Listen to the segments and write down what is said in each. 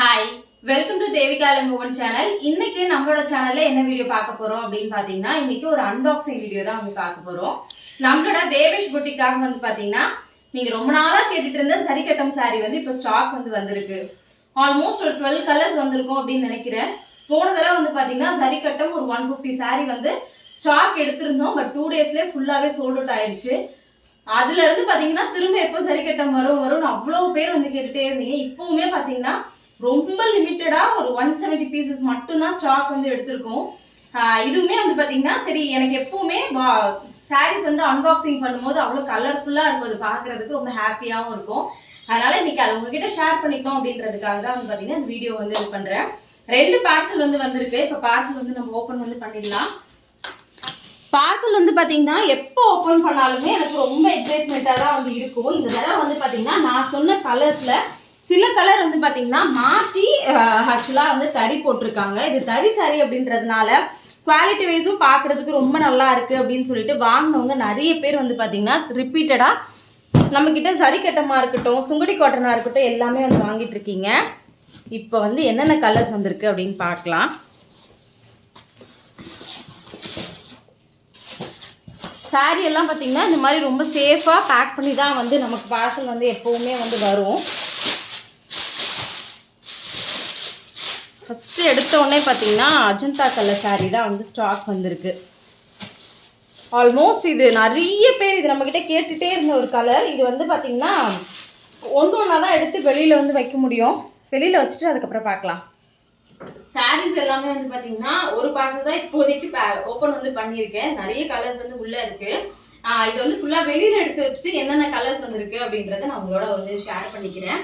Hi welcome to Devika Elangovan channel இன்னைக்கு நம்மளோட சேனல்ல என்ன வீடியோ பார்க்க போறோம் அப்படின்னு பாத்தீங்கன்னா இன்னைக்கு ஒரு அன்பாக்சிங் வீடியோ தான் வந்து பார்க்க போறோம். நம்மளோட தேவேஷ் புட்டிக்காக வந்து பாத்தீங்கன்னா நீங்க ரொம்ப நாளா கேட்டுட்டு இருந்த சரிக்கட்டம் சாரி வந்து இப்போ ஸ்டாக் வந்து வந்திருக்கு. ஆல்மோஸ்ட் ஒரு டுவெல் கலர்ஸ் வந்திருக்கும் அப்படின்னு நினைக்கிறேன். போன தடவை வந்து பாத்தீங்கன்னா சரிக்கட்டம் ஒரு ஒன் ஃபிஃப்டி சாரி வந்து ஸ்டாக் எடுத்திருந்தோம். பட் டூ டேஸ்லேயே ஃபுல்லாகவே சோல்ட் அவுட் ஆயிடுச்சு. அதுல இருந்து பாத்தீங்கன்னா திரும்ப எப்போ சரிக்கட்டம் வரும் வரும்னு அவ்வளோ பேர் வந்து கேட்டுட்டே இருந்தீங்க. இப்பவுமே பாத்தீங்கன்னா ரொம்ப லிமிட்டடா ஒரு ஒன் செவன்டி பீசஸ் மட்டும்தான் ஸ்டாக் வந்து எடுத்திருக்கோம். இதுவுமே வந்து பார்த்தீங்கன்னா சரி எனக்கு எப்பவுமே சாரீஸ் வந்து அன்பாக்சிங் பண்ணும்போது அவ்வளோ கலர்ஃபுல்லாக இருக்கும். அது பார்க்குறதுக்கு ரொம்ப ஹாப்பியாகவும் இருக்கும். அதனால இன்னைக்கு அதை உங்ககிட்ட ஷேர் பண்ணிக்கோம் அப்படின்றதுக்காக தான் வந்து பார்த்தீங்கன்னா இந்த வீடியோ வந்து இது பண்ணுறேன் ரெண்டு பார்சல் வந்து வந்திருக்கு. இப்போ பார்சல் வந்து நம்ம ஓப்பன் வந்து பண்ணிடலாம். பார்சல் வந்து பார்த்தீங்கன்னா எப்போ ஓப்பன் பண்ணாலுமே எனக்கு ரொம்ப எக்ஸைட்மெண்ட்டாக தான் வந்து இருக்கும். இந்த தடவை வந்து பார்த்தீங்கன்னா நான் சொன்ன கலர்ஸில் சில கலர் வந்து பார்த்தீங்கன்னா மாற்றி ஆக்சுவலாக வந்து தறி போட்டிருக்காங்க. இது தறி சாரி அப்படின்றதுனால குவாலிட்டி வைஸும் பார்க்கறதுக்கு ரொம்ப நல்லா இருக்குது அப்படின்னு சொல்லிட்டு வாங்கினவங்க நிறைய பேர் வந்து பார்த்தீங்கன்னா ரிப்பீட்டடாக நம்மக்கிட்ட சரிக்கட்டமாக இருக்கட்டும் சுங்குடி காட்டனாக இருக்கட்டும் எல்லாமே வந்து வாங்கிட்டு இருக்கீங்க. இப்போ வந்து என்னென்ன கலர்ஸ் வந்திருக்கு அப்படின்னு பார்க்கலாம். சாரி எல்லாம் பார்த்தீங்கன்னா இந்த மாதிரி ரொம்ப சேஃபாக பேக் பண்ணி தான் வந்து நமக்கு பார்சல் வந்து எப்போவுமே வந்து வரும். ஃபஸ்ட்டு எடுத்த உடனே பார்த்தீங்கன்னா அஜந்தா கலர் சாரீ தான் வந்து ஸ்டாக் வந்திருக்கு. ஆல்மோஸ்ட் இது நிறைய பேர் இது நம்மக்கிட்ட கேட்டுகிட்டே இருந்த ஒரு கலர் இது வந்து பார்த்தீங்கன்னா ஒன்று ஒன்றா தான் எடுத்து வெளியில் வந்து வைக்க முடியும். வெளியில் வச்சுட்டு அதுக்கப்புறம் பார்க்கலாம். சாரீஸ் எல்லாமே வந்து பார்த்தீங்கன்னா ஒரு பார்சல் தான் இப்போதைக்கு ஓப்பன் வந்து பண்ணியிருக்கேன். நிறைய கலர்ஸ் வந்து உள்ளே இருக்குது இது வந்து ஃபுல்லாக வெளியில் எடுத்து வச்சுட்டு என்னென்ன கலர்ஸ் வந்திருக்கு அப்படின்றத நான் உங்களோட வந்து ஷேர் பண்ணிக்கிறேன்.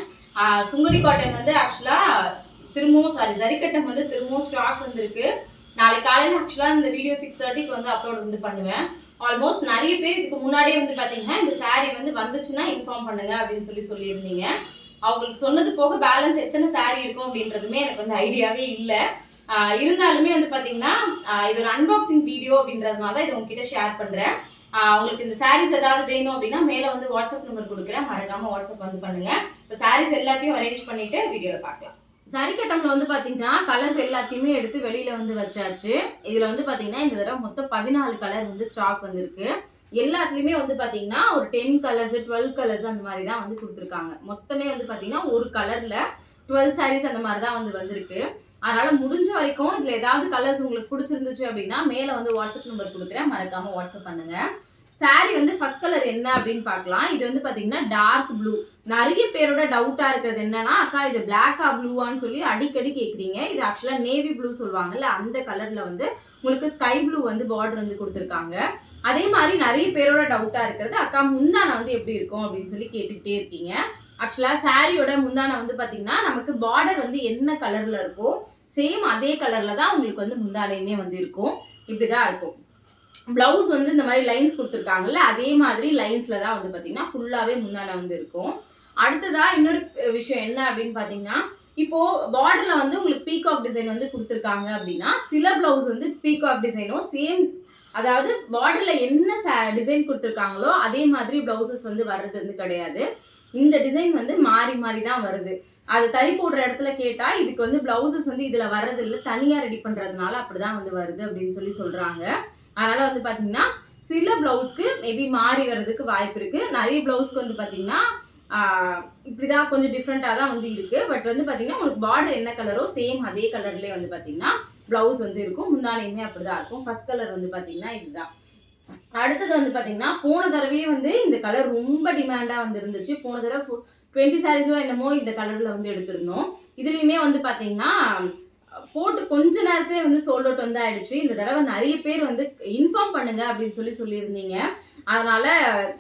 சுங்குடி காட்டன் வந்து ஆக்சுவலாக திரும்பவும் சாரி சரிக்கட்டம் வந்து திரும்பவும் ஸ்டாக் வந்திருக்கு. நாளைக்கு காலையில் ஆக்சுவலாக இந்த வீடியோ சிக்ஸ் தேர்ட்டிக்கு வந்து அப்லோட் வந்து பண்ணுவேன். ஆல்மோஸ்ட் நிறைய பேர் இதுக்கு முன்னாடியே வந்து பார்த்தீங்கன்னா இந்த saree வந்து வந்துச்சுன்னா இன்ஃபார்ம் பண்ணுங்க அப்படின்னு சொல்லி சொல்லியிருந்தீங்க. அவங்களுக்கு சொன்னது போக பேலன்ஸ் எத்தனை saree இருக்கும் அப்படின்றதுமே எனக்கு வந்து ஐடியாவே இல்லை. இருந்தாலுமே வந்து பார்த்தீங்கன்னா இது ஒரு அன்பாக்சிங் வீடியோ அப்படின்றதுனால தான் இதை உங்ககிட்ட ஷேர் பண்ணுறேன் உங்களுக்கு இந்த சாரீஸ் ஏதாவது வேணும் அப்படின்னா மேலே வந்து வாட்ஸ்அப் நம்பர் கொடுக்குறேன். மறக்காமல் வாட்ஸ்அப் வந்து பண்ணுங்கள் இப்போ சாரீஸ் எல்லாத்தையும் அரேஞ்ச் பண்ணிவிட்டு வீடியோவில் பார்க்கலாம். சரிக்கட்டம்ல வந்து பாத்தீங்கன்னா கலர்ஸ் எல்லாத்தையுமே எடுத்து வெளியில வந்து வச்சாச்சு. இதுல வந்து பாத்தீங்கன்னா இந்த தடவை மொத்தம் பதினாலு கலர் வந்து ஸ்டாக் வந்திருக்கு. எல்லாத்துலயுமே வந்து பாத்தீங்கன்னா ஒரு டென் கலர்ஸ் டுவெல் கலர்ஸ் அந்த மாதிரி தான் வந்து கொடுத்துருக்காங்க. மொத்தமே வந்து பாத்தீங்கன்னா ஒரு கலர்ல டுவெல் சாரீஸ் அந்த மாதிரி தான் வந்து வந்திருக்கு. அதனால முடிஞ்ச வரைக்கும் இதுல ஏதாவது கலர்ஸ் உங்களுக்கு பிடிச்சிருந்துச்சு அப்படின்னா மேல வந்து வாட்ஸ்அப் நம்பர் கொடுக்குறேன். மறக்காம வாட்ஸ்அப் பண்ணுங்க. சாரி வந்து ஃபர்ஸ்ட் கலர் என்ன அப்படின்னு பார்க்கலாம். இது வந்து பார்த்தீங்கன்னா டார்க் ப்ளூ நிறைய பேரோட டவுட்டாக இருக்கிறது என்னன்னா அக்கா இது பிளாக்கா ப்ளூவான்னு சொல்லி அடிக்கடி கேட்குறீங்க இது ஆக்சுவலாக நேவி ப்ளூ சொல்லுவாங்கல்ல அந்த கலரில் வந்து உங்களுக்கு ஸ்கை ப்ளூ வந்து பார்டர் வந்து கொடுத்துருக்காங்க. அதே மாதிரி நிறைய பேரோட டவுட்டாக இருக்கிறது அக்கா முந்தானை வந்து எப்படி இருக்கும்? அப்படின்னு சொல்லி கேட்டுக்கிட்டே இருக்கீங்க. ஆக்சுவலாக சாரியோட முந்தானை வந்து பார்த்தீங்கன்னா நமக்கு பார்டர் வந்து என்ன கலரில் இருக்கோ சேம் அதே கலரில் தான் உங்களுக்கு வந்து முந்தானையுமே வந்து இருக்கும். இப்படி தான் இருக்கும். ப்ளவுஸ் வந்து இந்த மாதிரி லைன்ஸ் கொடுத்துருக்காங்கல்ல அதே மாதிரி லைன்ஸில் தான் வந்து பார்த்தீங்கன்னா ஃபுல்லாகவே முன்னால் வந்து இருக்கும். அடுத்ததாக இன்னொரு விஷயம் என்ன அப்படின்னு பார்த்தீங்கன்னா இப்போ பார்டர்ல வந்து உங்களுக்கு பீகாக் டிசைன் வந்து கொடுத்துருக்காங்க அப்படின்னா சில பிளவுஸ் வந்து பீகாக் டிசைனும் சேம் அதாவது பார்டர்ல என்ன டிசைன் கொடுத்துருக்காங்களோ அதே மாதிரி பிளவுசஸ் வந்து வர்றது வந்து கிடையாது. இந்த டிசைன் வந்து மாறி மாறி தான் வருது. அது தறி போடுற இடத்துல கேட்டா இதுக்கு வந்து பிளவுசஸ் வந்து இதுல வர்றது இல்லை தனியா ரெடி பண்றதுனால அப்படிதான் வந்து வருது அப்படின்னு சொல்லி சொல்றாங்க. அதனால வந்து பாத்தீங்கன்னா சில பிளவுஸ்க்கு மேபி மாறி வர்றதுக்கு வாய்ப்பு இருக்கு. நிறைய பிளவுஸ்க்கு வந்து பாத்தீங்கன்னா இப்படிதான் கொஞ்சம் டிஃப்ரெண்டா தான் வந்து இருக்கு. பட் வந்து பாத்தீங்கன்னா உங்களுக்கு பார்டர் என்ன கலரோ சேம் அதே கலர்லயே வந்து பாத்தீங்கன்னா பிளவுஸ் வந்து இருக்கும். முந்தானையுமே அப்படிதான் இருக்கும். ஃபர்ஸ்ட் கலர் வந்து பாத்தீங்கன்னா இதுதான். அடுத்தது வந்து பாத்தீங்கன்னா போன தடவையே வந்து இந்த கலர் ரொம்ப டிமாண்டா வந்து இருந்துச்சு போன தடவை டுவெண்ட்டி சாரீஸோ என்னமோ இந்த கலர்ல வந்து எடுத்திருந்தோம். இதுலயுமே வந்து பாத்தீங்கன்னா போட்டு கொஞ்ச நேரத்தே வந்து சோல்ட் அவுட் வந்து ஆயிடுச்சு. இந்த தடவை நிறைய பேர் வந்து இன்ஃபார்ம் பண்ணுங்க அப்படின்னு சொல்லி சொல்லியிருந்தீங்க. அதனால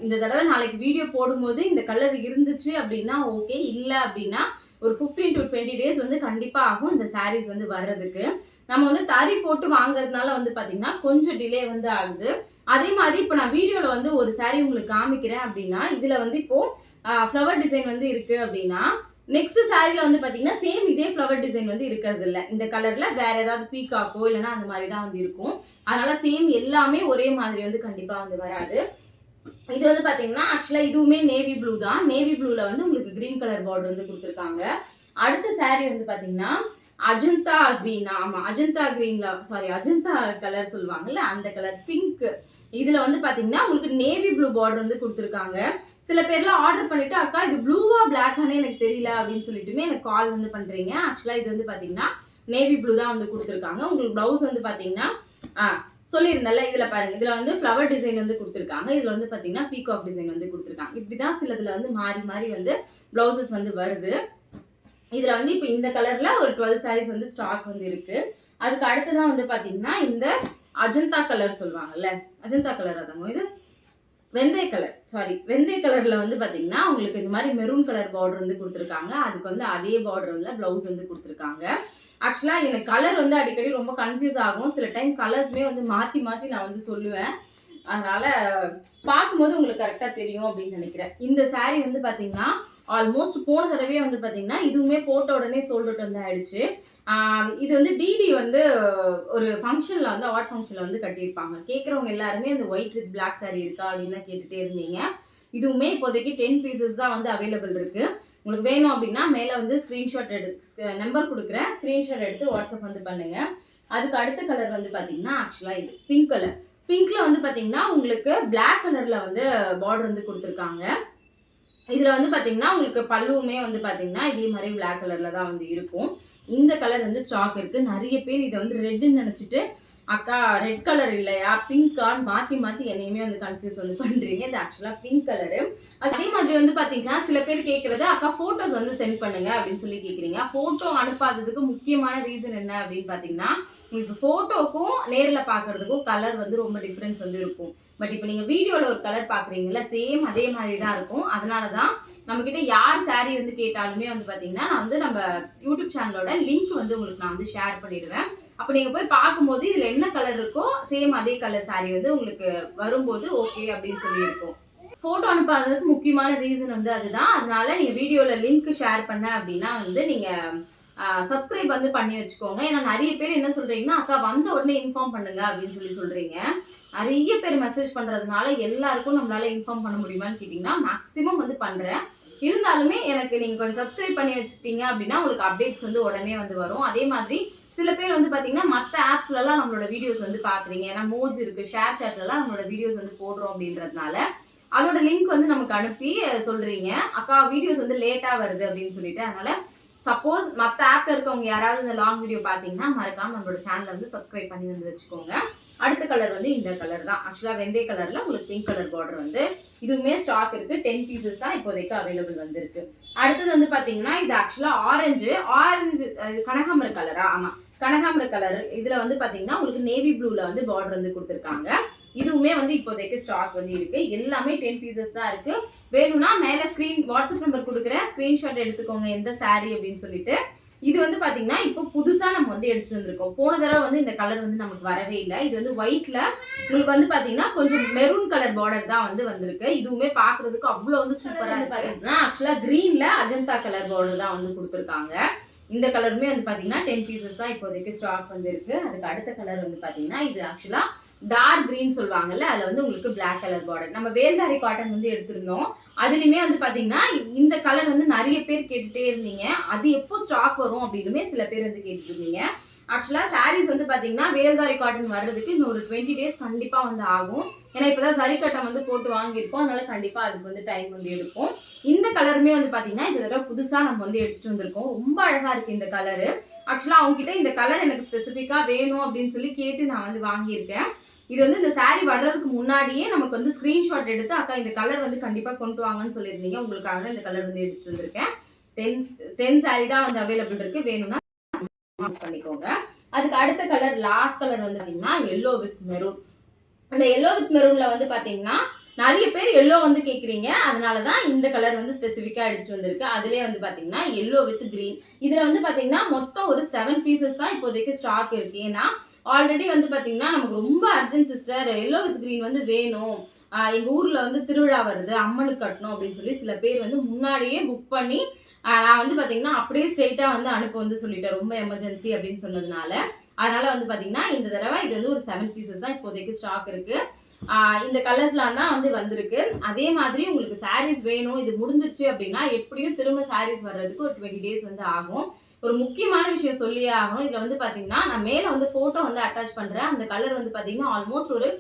இந்த தடவை நாளைக்கு வீடியோ போடும்போது இந்த கலர் இருந்துச்சு அப்படின்னா ஓகே இல்லை அப்படின்னா ஒரு ஃபிஃப்டீன் டு டுவெண்ட்டி டேஸ் வந்து கண்டிப்பாக ஆகும் இந்த சாரீஸ் வந்து வர்றதுக்கு. நம்ம வந்து தறி போட்டு வாங்குறதுனால வந்து பார்த்தீங்கன்னா கொஞ்சம் டிலே வந்து ஆகுது. அதே மாதிரி இப்போ நான் வீடியோவில் வந்து ஒரு சாரீ உங்களுக்கு காமிக்கிறேன் அப்படின்னா இதில் வந்து இப்போ ஃப்ளவர் டிசைன் வந்து இருக்குது அப்படின்னா நெக்ஸ்ட் சாரில வந்து பாத்தீங்கன்னா சேம் இதே ஃப்ளவர் டிசைன் வந்து இருக்கிறது இல்ல இந்த கலர்ல வேற ஏதாவது பீகாக்கோ இல்லைன்னா அந்த மாதிரி தான் வந்து இருக்கும். அதனால சேம் எல்லாமே ஒரே மாதிரி வந்து கண்டிப்பா வந்து வராது. இது வந்து பாத்தீங்கன்னா ஆக்சுவலா இதுவுமே நேவி ப்ளூ தான். நேவி ப்ளூல வந்து உங்களுக்கு கிரீன் கலர் பார்டர் வந்து கொடுத்துருக்காங்க. அடுத்த சாரீ வந்து பாத்தீங்கன்னா அஜந்தா கிரீன் ஆமா அஜந்தா கிரீன்ல சாரி அஜந்தா கலர் சொல்லுவாங்கல்ல அந்த கலர் பிங்க் இதுல வந்து பாத்தீங்கன்னா உங்களுக்கு நேவி ப்ளூ பார்டர் வந்து கொடுத்துருக்காங்க. சில பேர்லாம் ஆர்டர் பண்ணிட்டு அக்கா இது ப்ளூவா பிளாக்கானே எனக்கு தெரியல அப்படின்னு சொல்லிட்டுமே எனக்கு கால் வந்து பண்றீங்க. ஆக்சுவலா இது வந்து பாத்தீங்கன்னா நேவி ப்ளூ தான் வந்து கொடுத்துருக்காங்க. உங்களுக்கு பிளவுஸ் வந்து பாத்தீங்கன்னா ஆ சொல்லியிருந்தேன்ல இதுல பாருங்க. இதுல வந்து ஃப்ளவர் டிசைன் வந்து கொடுத்துருக்காங்க. இதுல வந்து பாத்தீங்கன்னா பீகாக் டிசைன் வந்து கொடுத்துருக்காங்க. இப்படிதான் சிலதுல வந்து மாறி மாறி வந்து ப்ளவுசஸ் வந்து வருது. இதுல வந்து இப்போ இந்த கலர்ல ஒரு டுவெல் சாரீஸ் வந்து ஸ்டாக் வந்து இருக்கு. அதுக்கு அடுத்ததான் வந்து பாத்தீங்கன்னா இந்த அஜந்தா கலர் சொல்லுவாங்கல்ல. அஜந்தா கலர் அதாங்க இது? வெந்தய கலர் சாரி வெந்தய கலரில் வந்து பார்த்தீங்கன்னா உங்களுக்கு இந்த மாதிரி மெரூன் கலர் பார்டர் வந்து கொடுத்துருக்காங்க. அதுக்கு வந்து அதே பார்டர் வந்து ப்ளவுஸ் வந்து கொடுத்துருக்காங்க. ஆக்சுவலாக எனக்கு கலர் வந்து அடிக்கடி ரொம்ப கன்ஃபியூஸ் ஆகும். சில டைம் கலர்ஸ்மே வந்து மாற்றி மாற்றி நான் வந்து சொல்லுவேன். அதனால பார்க்கும்போது உங்களுக்கு கரெக்டாக தெரியும் அப்படின்னு நினைக்கிறேன். இந்த சாரீ வந்து பார்த்தீங்கன்னா ஆல்மோஸ்ட் போன தடவையே வந்து பார்த்தீங்கன்னா இதுவுமே போட்ட உடனே சோல்ட் வந்து ஆயிடுச்சு. இது வந்து டிடி வந்து ஒரு ஃபங்க்ஷனில் வந்து ஆர்ட் ஃபங்க்ஷனில் வந்து கட்டியிருப்பாங்க. கேட்குறவங்க எல்லாருமே அந்த ஒயிட் வித் பிளாக் சாரீ இருக்கா அப்படின்னு தான் இருந்தீங்க. இதுவுமே இப்போதைக்கு டென் பீசஸ் தான் வந்து அவைலபிள் இருக்குது உங்களுக்கு வேணும் அப்படின்னா மேலே வந்து ஸ்க்ரீன்ஷாட் எடுத்து நம்பர் கொடுக்குறேன். ஸ்க்ரீன்ஷாட் எடுத்து வாட்ஸ்அப் வந்து பண்ணுங்கள் அதுக்கு அடுத்த கலர் வந்து பார்த்தீங்கன்னா ஆக்சுவலாக இது பிங்க் கலர் பிங்க்ல வந்து பார்த்தீங்கன்னா உங்களுக்கு பிளாக் கலர்ல வந்து பார்டர் வந்து கொடுத்துருக்காங்க. இதுல வந்து பாத்தீங்கன்னா உங்களுக்கு பல்லுவுமே வந்து பாத்தீங்கன்னா இதே மாதிரி பிளாக் கலர்ல தான் வந்து இருக்கும். இந்த கலர் வந்து ஸ்டாக் இருக்கு. நிறைய பேர் இதை வந்து ரெட்டுன்னு நினைச்சிட்டு அக்கா ரெட் கலர் இல்லையா? பிங்கான்னு மாற்றி மாற்றி என்னையுமே வந்து கன்ஃபியூஸ் வந்து பண்ணுறீங்க இது ஆக்சுவலாக பிங்க் கலரு அதே மாதிரி வந்து பார்த்தீங்கன்னா சில பேர் கேட்குறது அக்கா ஃபோட்டோஸ் வந்து சென்ட் பண்ணுங்க அப்படின்னு சொல்லி கேட்குறீங்க ஃபோட்டோ அனுப்பாததுக்கு முக்கியமான ரீசன் என்ன அப்படின்னு பார்த்தீங்கன்னா உங்களுக்கு ஃபோட்டோக்கும் நேரில் பார்க்கறதுக்கும் கலர் வந்து ரொம்ப டிஃப்ரென்ஸ் வந்து இருக்கும். பட் இப்போ நீங்கள் வீடியோவில் ஒரு கலர் பார்க்குறீங்களா சேம் அதே மாதிரி தான் இருக்கும். அதனால தான் நம்ம கிட்ட யார் சாரி வந்து கேட்டாலுமே வந்து பாத்தீங்கன்னா நான் வந்து நம்ம யூடியூப் சேனலோட லிங்க் வந்து உங்களுக்கு நான் வந்து ஷேர் பண்ணிடுவேன். அப்ப நீங்க போய் பார்க்கும்போது இதுல என்ன கலர் இருக்கோ சேம் அதே கலர் சாரி வந்து உங்களுக்கு வரும்போது ஓகே அப்படின்னு சொல்லி இருக்கும் போட்டோ அனுப்பாததுக்கு முக்கியமான ரீசன் வந்து அதுதான். அதனால நீங்க வீடியோல லிங்க் ஷேர் பண்ண அப்படின்னா வந்து நீங்க சப்ஸ்கிரைப் வந்து பண்ணி வச்சுக்கோங்க. ஏன்னா நிறைய பேர் என்ன சொல்றீங்கன்னா அக்கா வந்த உடனே இன்ஃபார்ம் பண்ணுங்க அப்படின்னு சொல்லி சொல்றீங்க. நிறைய பேர் மெசேஜ் பண்றதுனால எல்லாருக்கும் நம்மளால இன்ஃபார்ம் பண்ண முடியுமான்னு கேட்டிங்கன்னா மேக்ஸிமம் வந்து பண்றேன். இருந்தாலுமே எனக்கு நீங்க கொஞ்சம் சப்ஸ்கிரைப் பண்ணி வச்சுக்கிட்டீங்க அப்படின்னா உங்களுக்கு அப்டேட்ஸ் வந்து உடனே வந்து வரும். அதே மாதிரி சில பேர் வந்து பாத்தீங்கன்னா மற்ற ஆப்ஸ்லலாம் நம்மளோட வீடியோஸ் வந்து பாக்குறீங்க. ஏன்னா மோஜ் இருக்கு ஷேர் சாட்லலாம் நம்மளோட வீடியோஸ் வந்து போடுறோம் அப்படின்றதுனால அதோட லிங்க் வந்து நமக்கு அனுப்பி சொல்கிறீங்க சொல்றீங்க. அக்கா வீடியோஸ் வந்து லேட்டா வருது அப்படின்னு சொல்லிட்டு அதனால சப்போஸ் மற்ற ஆப்ல இருக்கவங்க யாராவது இந்த லாங் வீடியோ பார்த்தீங்கன்னா மறக்காம நம்மளோட சேனலை வந்து சப்ஸ்கிரைப் பண்ணி வந்து வச்சுக்கோங்க. அடுத்த கலர் வந்து இந்த கலர் தான். ஆக்சுவலாக வெந்தய கலரில் உங்களுக்கு பிங்க் கலர் பார்டர் வந்து இதுவுமே ஸ்டாக் இருக்குது டென் பீசஸ் தான் இப்போதைக்கு அவைலபிள் வந்துருக்கு. அடுத்தது வந்து பார்த்தீங்கன்னா இது ஆக்சுவலாக ஆரஞ்சு ஆரஞ்சு கனகாம்பர கலரா ஆமாம் கனகாம்பர கலர் இதில் வந்து பார்த்தீங்கன்னா உங்களுக்கு நேவி ப்ளூவில் வந்து பார்டர் வந்து கொடுத்துருக்காங்க. இதுவுமே வந்து இப்போதைக்கு ஸ்டாக் வந்து இருக்கு. எல்லாமே டென் பீசஸ் தான் இருக்கு. வேணும்னா மேல ஸ்கிரீன் வாட்ஸ்அப் நம்பர் கொடுக்குறேன். ஸ்கிரீன்ஷாட் எடுத்துக்கோங்க எந்த சாரி அப்படின்னு சொல்லிட்டு. இது வந்து பாத்தீங்கன்னா இப்போ புதுசா நம்ம வந்து எடுத்துட்டு வந்திருக்கோம். போன தடவை வந்து இந்த கலர் வந்து நமக்கு வரவே இல்லை. இது வந்து ஒயிட்ல உங்களுக்கு வந்து பாத்தீங்கன்னா கொஞ்சம் மெரூன் கலர் பார்டர் தான் வந்து வந்திருக்கு. இதுவுமே பாக்குறதுக்கு அவ்வளவு வந்து சூப்பரா இருக்கு. ஆக்சுவலா கிரீன்ல அஜந்தா கலர் பார்டர் தான் வந்து கொடுத்துருக்காங்க. இந்த கலருமே வந்து பார்த்தீங்கன்னா டென் பீசஸ் தான் இப்போதைக்கு ஸ்டாக் வந்துருக்கு அதுக்கு அடுத்த கலர் வந்து பார்த்தீங்கன்னா இது ஆக்சுவலாக டார்க் க்ரீன் சொல்லுவாங்கல்ல அதில் வந்து உங்களுக்கு பிளாக் கலர் பார்டர் நம்ம வேல்தாரி காட்டன் வந்து எடுத்திருந்தோம். அதுலேயுமே வந்து பார்த்தீங்கன்னா இந்த கலர் வந்து நிறைய பேர் கேட்டுகிட்டே இருந்தீங்க. அது எப்போ ஸ்டாக் வரும் அப்படின்னுமே சில பேர் வந்து கேட்டுட்டு இருந்தீங்க. ஆக்சுவலாக சாரீஸ் வந்து பார்த்தீங்கன்னா வேல்தாரி காட்டன் வர்றதுக்கு இன்னும் ஒரு டுவெண்ட்டி டேஸ் கண்டிப்பாக வந்து ஆகும். ஏன்னா இப்போதான் சரிக்கட்டம் வந்து போட்டு வாங்கியிருக்கோம். அதனால கண்டிப்பாக அதுக்கு வந்து டைம் வந்து எடுக்கும் இந்த கலருமே வந்து பார்த்தீங்கன்னா இந்த தடவை புதுசாக நம்ம வந்து எடுத்துட்டு வந்திருக்கோம். ரொம்ப அழகாக இருக்குது இந்த கலரு ஆக்சுவலாக அவங்ககிட்ட இந்த கலர் எனக்கு ஸ்பெசிஃபிக்காக வேணும் அப்படின்னு சொல்லி கேட்டு நான் வந்து வாங்கியிருக்கேன். இது வந்து இந்த சாரீ வர்றதுக்கு முன்னாடியே நமக்கு வந்து ஸ்கிரீன்ஷாட் எடுத்து அக்கா இந்த கலர் வந்து கண்டிப்பாக கொண்டு வாங்கன்னு சொல்லியிருந்தீங்க. உங்களுக்காக இந்த கலர் வந்து எடுத்துட்டு வந்திருக்கேன். டென் டென் சாரீ தான் வந்து அவைலபிள் இருக்கு. வேணும்னா பண்ணிக்கோங்க. அதுக்கு அடுத்த கலர் லாஸ்ட் கலர் வந்து பார்த்தீங்கன்னா எல்லோ வித் மெரூன் அந்த எல்லோ வித் மெரூன்ல வந்து பாத்தீங்கன்னா நிறைய பேர் எல்லோ வந்து கேக்குறீங்க. அதனால தான் இந்த கலர் வந்து ஸ்பெசிஃபிக்காக எடுத்துட்டு வந்திருக்கு. அதுலயே வந்து பாத்தீங்கன்னா எல்லோ வித் கிரீன் இதுல வந்து பாத்தீங்கன்னா மொத்தம் ஒரு செவன் பீசஸ் தான் இப்போதைக்கு ஸ்டாக் இருக்கு. ஏன்னா ஆல்ரெடி வந்து பாத்தீங்கன்னா நமக்கு ரொம்ப urgent sister yellow with green வந்து வேணும். எங்கள் எங்க ஊர்ல வந்து திருவிழா வருது அம்மனுக்கு கட்டணும் அப்படின்னு சொல்லி சில பேர் வந்து முன்னாடியே புக் பண்ணி நான் வந்து பாத்தீங்கன்னா அப்படியே ஸ்ட்ரெயிட்டா வந்து அனுப்ப வந்து சொல்லிட்டேன். ரொம்ப எமர்ஜென்சி அப்படின்னு சொன்னதுனால. அதனால வந்து பார்த்திங்கன்னா இந்த தடவை இது வந்து ஒரு செவன் பீசஸ் தான் இப்போதைக்கு ஸ்டாக் இருக்கு. இந்த கலர்ஸ்லாம் தான் வந்து வந்திருக்கு. அதே மாதிரி உங்களுக்கு சாரீஸ் வேணும் இது முடிஞ்சிருச்சு அப்படின்னா எப்படியும் திரும்ப சாரீஸ் வர்றதுக்கு ஒரு டுவெண்ட்டி டேஸ் வந்து ஆகும். ஒரு முக்கியமான விஷயம் சொல்லியே ஆகணும். இதில் வந்து பார்த்தீங்கன்னா நான் மேலே வந்து ஃபோட்டோ வந்து அட்டாச் பண்ணுறேன் அந்த கலர் வந்து பார்த்தீங்கன்னா ஆல்மோஸ்ட் ஒரு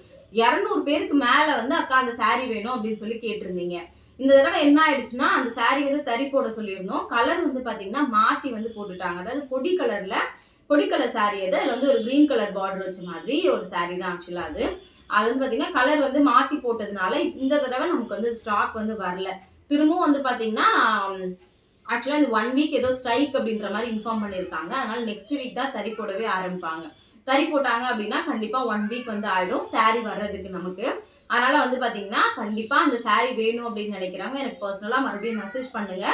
இரநூறு பேருக்கு மேலே வந்து அக்கா அந்த சாரீ வேணும் அப்படின்னு சொல்லி கேட்டிருந்தீங்க. இந்த தடவை என்ன ஆயிடுச்சுன்னா அந்த சாரீ வந்து தறி போட சொல்லியிருந்தோம். கலர் வந்து பார்த்தீங்கன்னா மாற்றி வந்து போட்டுட்டாங்க. அதாவது பொடி கலரில் பொடி கலர் saree அது அதில் வந்து ஒரு கிரீன் கலர் பார்டர் வச்ச மாதிரி ஒரு saree தான் ஆக்சுவலாக அது. அது வந்து பார்த்தீங்கன்னா கலர் வந்து மாற்றி போட்டதுனால இந்த தடவை நமக்கு வந்து ஸ்டாக் வந்து வரல. திரும்பவும் வந்து பார்த்தீங்கன்னா ஆக்சுவலாக இந்த ஒன் வீக் ஏதோ ஸ்ட்ரைக் அப்படின்ற மாதிரி இன்ஃபார்ம் பண்ணியிருக்காங்க அதனால் நெக்ஸ்ட் வீக் தான் தறி போடவே ஆரம்பிப்பாங்க. தறி போட்டாங்க அப்படின்னா கண்டிப்பா ஒன் வீக் வந்து ஆயிடும். saree வர்றதுக்கு நமக்கு. அதனால வந்து பாத்தீங்கன்னா கண்டிப்பா அந்த saree வேணும் அப்படின்னு நினைக்கிறாங்க எனக்கு பர்சனலா மறுபடியும் மெசேஜ் பண்ணுங்க.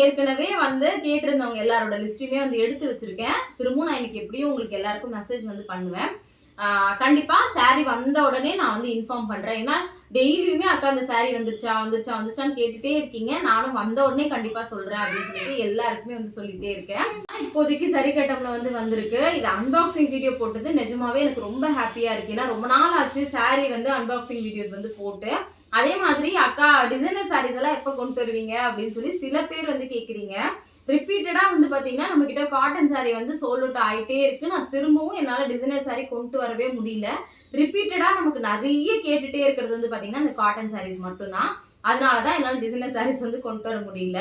ஏற்கனவே வந்து கேட்டிருந்தவங்க எல்லாரோட லிஸ்ட்டையுமே வந்து எடுத்து வச்சிருக்கேன். திரும்பவும் நான் எனக்கு எப்படியும் உங்களுக்கு எல்லாருக்கும் மெசேஜ் வந்து பண்ணுவேன். கண்டிப்பாக கண்டிப்பா வந்த உடனே நான் வந்து இன்ஃபார்ம் பண்றேன். ஏன்னா டெய்லியுமே அக்கா அந்த சாரி வந்துருச்சா வந்துருச்சா வந்துருச்சான்னு கேட்டுட்டே இருக்கீங்க. நானும் வந்த உடனே கண்டிப்பா சொல்றேன் அப்படின்னு சொல்லிட்டு எல்லாருக்குமே வந்து சொல்லிட்டே இருக்கேன். இப்போதைக்கு சரி கட்டம்ல வந்து வந்திருக்கு. இது அன்பாக்சிங் வீடியோ போட்டது. நிஜமாவே எனக்கு ரொம்ப ஹாப்பியா இருக்கு. ஏன்னா ரொம்ப நாள் ஆச்சு சாரி வந்து அன்பாக்சிங் வீடியோஸ் வந்து போட்டு. அதே மாதிரி அக்கா டிசைனர் சாரீஸ் எல்லாம் எப்போ கொண்டு வருவீங்க அப்படின்னு சொல்லி சில பேர் வந்து கேக்குறீங்க. ரிப்பீட்டடாக வந்து பார்த்தீங்கன்னா நம்ம கிட்ட காட்டன் saree வந்து சோல் அவுட் ஆகிட்டே இருக்கு. நான் திரும்பவும் என்னால் டிசைனர் saree கொண்டு வரவே முடியல. ரிப்பீட்டடாக நமக்கு நிறைய கேட்டுட்டே இருக்கிறது வந்து பார்த்தீங்கன்னா இந்த காட்டன் சாரீஸ் மட்டும்தான். அதனால தான் என்னால் டிசைனர் சாரீஸ் வந்து கொண்டு வர முடியல.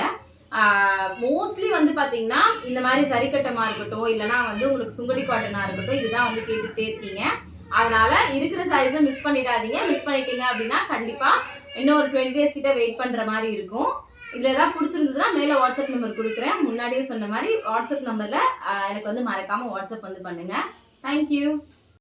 மோஸ்ட்லி வந்து பார்த்தீங்கன்னா இந்த மாதிரி சரிக்கட்டமாக இருக்கட்டும் இல்லைன்னா வந்து உங்களுக்கு சுங்கடி காட்டனாக இருக்கட்டும் இதுதான் வந்து கேட்டுகிட்டே இருக்கீங்க. அதனால இருக்கிற சாரீஸை மிஸ் பண்ணிடாதீங்க. மிஸ் பண்ணிட்டீங்க அப்படின்னா கண்டிப்பாக இன்னும் ஒரு டுவெண்ட்டி டேஸ் கிட்ட வெயிட் பண்ணுற மாதிரி இருக்கும். இதில் ஏதாவது பிடிச்சிருந்ததுன்னா மேலே வாட்ஸ்அப் நம்பர் கொடுக்குறேன். முன்னாடியே சொன்ன மாதிரி வாட்ஸ்அப் நம்பரில் எனக்கு வந்து மறக்காமல் வாட்ஸ்அப் வந்து பண்ணுங்கள் தேங்க்யூ